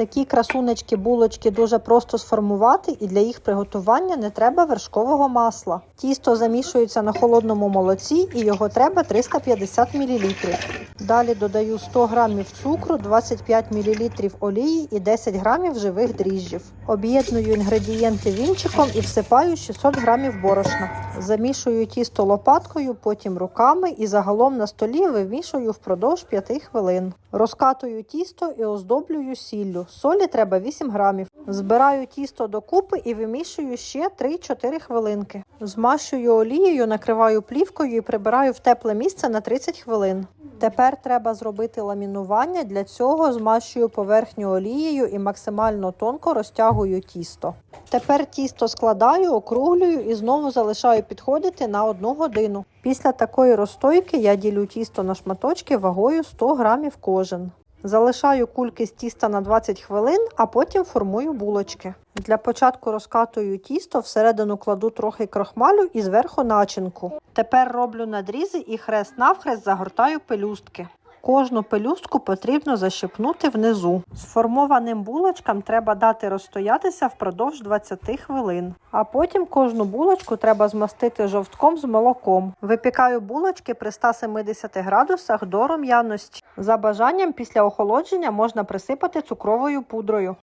Такі красунечки булочки дуже просто сформувати, і для їх приготування не треба вершкового масла. Тісто замішується на холодному молоці і його треба 350 мл. Далі додаю 100 г цукру, 25 мл олії і 10 г живих дріжджів. Об'єдную інгредієнти вінчиком і всипаю 600 г борошна. Замішую тісто лопаткою, потім руками і загалом на столі вимішую впродовж 5 хвилин. Розкатую тісто і оздоблюю сіллю. Солі треба 8 грамів. Збираю тісто докупи і вимішую ще 3-4 хвилинки. Змащую олією, накриваю плівкою і прибираю в тепле місце на 30 хвилин. Тепер треба зробити ламінування. Для цього змащую поверхню олією і максимально тонко розтягую тісто. Тепер тісто складаю, округлюю і знову залишаю підходити на 1 годину. Після такої розстойки я ділю тісто на шматочки вагою 100 грамів кожен. Залишаю кульки з тіста на 20 хвилин, а потім формую булочки. Для початку розкатую тісто, всередину кладу трохи крохмалю і зверху начинку. Тепер роблю надрізи і хрест навхрест загортаю пелюстки. Кожну пелюстку потрібно защипнути внизу. Сформованим булочкам треба дати розстоятися впродовж 20 хвилин. А потім кожну булочку треба змастити жовтком з молоком. Випікаю булочки при 170 градусах до рум'яності. За бажанням після охолодження можна присипати цукровою пудрою.